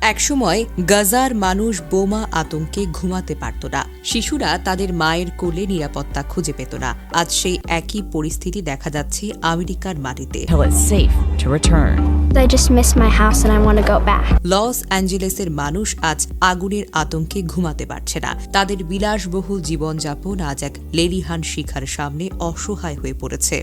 একসময় গাজার মানুষ বোমা আতঙ্কে ঘুমাতে পারত না। শিশুরা তাদের মায়ের কোলে নিরাপত্তা খুঁজে পেত না। আজ সেই একই পরিস্থিতি দেখা যাচ্ছে আমেরিকার মাটিতে. লস অ্যাঞ্জেলেসের মানুষ আজ আগুনের আতঙ্কে ঘুমাতে পারছে না। তাদের বিলাসবহুল জীবনযাপন আজ এক লেলিহান শিখার সামনে অসহায় হয়ে পড়েছে।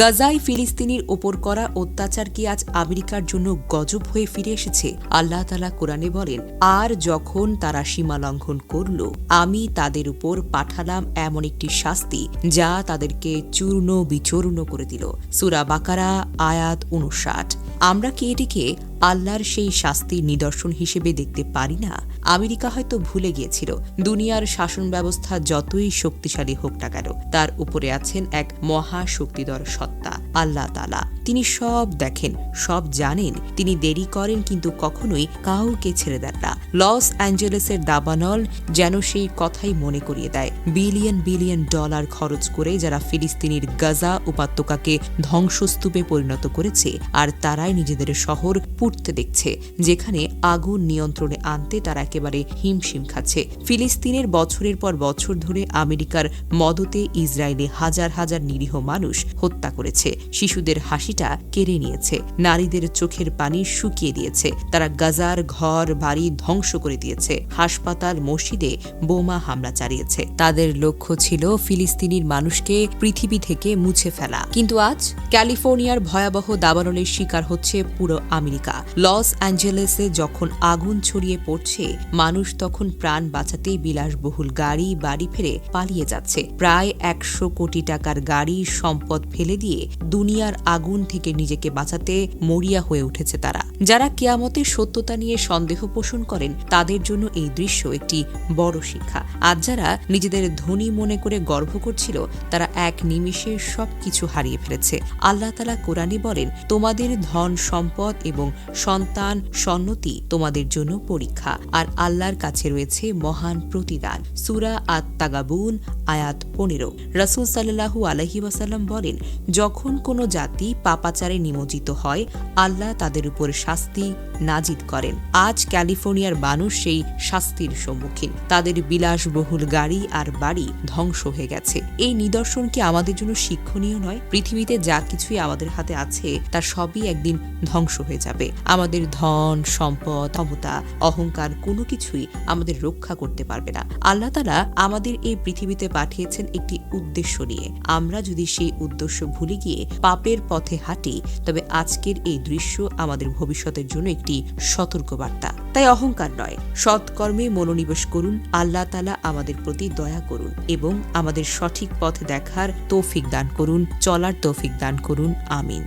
গাজায় ফিলিস্তিনির ওপর করা অত্যাচার কি আজ আমেরিকার জন্য গজব হয়ে ফিরে এসেছে? আল্লাহ তালা কোরআনে বলেন, আর যখন তারা সীমা লঙ্ঘন করল, আমি তাদের উপর পাঠালাম এমন একটি শাস্তি যা তাদেরকে চূর্ণ বিচূর্ণ করে দিল। সুরা বাকারা, আয়াত উনষাট আমরা কি এটিকে আল্লাহর সেই শাস্তির নিদর্শন হিসেবে দেখতে পারি না? আমেরিকা হয়তো ভুলে গিয়েছিল, দুনিয়ার শাসন ব্যবস্থা যতই শক্তিশালী হোক না কেন, তার উপরে আছেন এক মহা শক্তিধর সত্তা, আল্লাহ তালা তিনি সব দেখেন, সব জানেন, তিনি দেরি করেন কিন্তু কখনোই কাউকে ছেড়ে দেন না। লস অ্যাঞ্জেলেসের দাবানল যেন সেই কথাই মনে করিয়ে দেয়, বিলিয়ন বিলিয়ন ডলার খরচ করে যারা ফিলিস্তিনির গাজা উপত্যকাকে ধ্বংসস্তূপে পরিণত করেছে, আর তারাই নিজেদের শহর পুড়তে দেখছে। যেখানে আগুন নিয়ন্ত্রণে আনতে তারা একেবারে হিমশিম খাচ্ছে। ফিলিস্তিনের বছরের পর বছর ধরে আমেরিকার মদতে ইসরায়েলে হাজার হাজার নিরীহ মানুষ হত্যা করেছে। শিশুদের হাসিটা কেড়ে নিয়েছে। নারীদের চোখের পানি শুকিয়ে দিয়েছে। তারা গাজার ঘর, বাড়ি ধ্বংস করে দিয়েছে। হাসপাতাল, মসজিদে বোমা হামলা চালিয়েছে। তাদের লক্ষ্য ছিল ফিলিস্তিনির মানুষকে পৃথিবী থেকে মুছে ফেলা। কিন্তু আজ ক্যালিফোর্নিয়ার ভয়াবহ দাবানলের শিকার হচ্ছে পুরো আমেরিকা। লস অ্যাঞ্জেলেসে যখন আগুন ছড়িয়ে পড়ছে, মানুষ তখন প্রাণ বাঁচাতে বিলাসবহুল গাড়ি, বাড়ি ফেরে পালিয়ে যাচ্ছে। প্রায় একশো কোটি টাকার গাড়ি সম্পদ ফেলে দিয়ে দুনিয়ার আগুন থেকে নিজেকে বাঁচাতে মরিয়া হয়ে উঠেছে তারা। যারা কেয়ামতের সত্যতা নিয়ে সন্দেহ পোষণ করেন, তাদের জন্য এই দৃশ্য একটি বড় শিক্ষা। আজ যারা নিজেদের ধনী মনে করে গর্ব করছিল, তারা এক নিমিষে সবকিছু হারিয়ে ফেলেছে। আল্লাহ তালা কোরআনে বলেন, তোমাদের ধন, সম্পদ এবং সন্তান সন্নতি তোমাদের জন্য পরীক্ষা। আর আল্লাহর কাছে রয়েছে মহান প্রতিদান। সুরা আত তাগাবুন আয়াত পনেরো। রাসুল সাল্লাহু আলহি ওয়াসাল্লাম বলেন, যখন কোনো জাতি পাপাচারে নিমজ্জিত হয়, আল্লাহ তাদের উপর শাস্তি নাজিদ করেন। আজ ক্যালিফোর্নিয়ার মানুষ সেই শাস্তির সম্মুখীন। তাদের বিলাসবহুল গাড়ি আর বাড়ি ধ্বংস হয়ে গেছে। এই নিদর্শন কি আমাদের জন্য শিক্ষণীয় নয়? পৃথিবীতে যা কিছুই আমাদের হাতে আছে, তা সবই একদিন ধ্বংস হয়ে যাবে। আমাদের ধন, সম্পদ, ক্ষমতা, অহংকার কোনো কিছুই আমাদের রক্ষা করতে পারবে না। আল্লাহ তালা আমাদের এই পৃথিবীতে পাঠিয়েছেন একটি উদ্দেশ্য নিয়ে। আমরা যদি সেই উদ্দেশ্য ভুলে গিয়ে পাপের পথে হাঁটি, তবে আজকের এই দৃশ্য আমাদের ভবিষ্যতের জন্য একটি সতর্কবার্তা। তাই অহংকার নয়, সৎকর্মে মনোনিবেশ করুন, আল্লাহ তালা আমাদের প্রতি দয়া করুন এবং আমাদের সঠিক পথ দেখার তৌফিক দান করুন, চলার তৌফিক দান করুন, আমিন।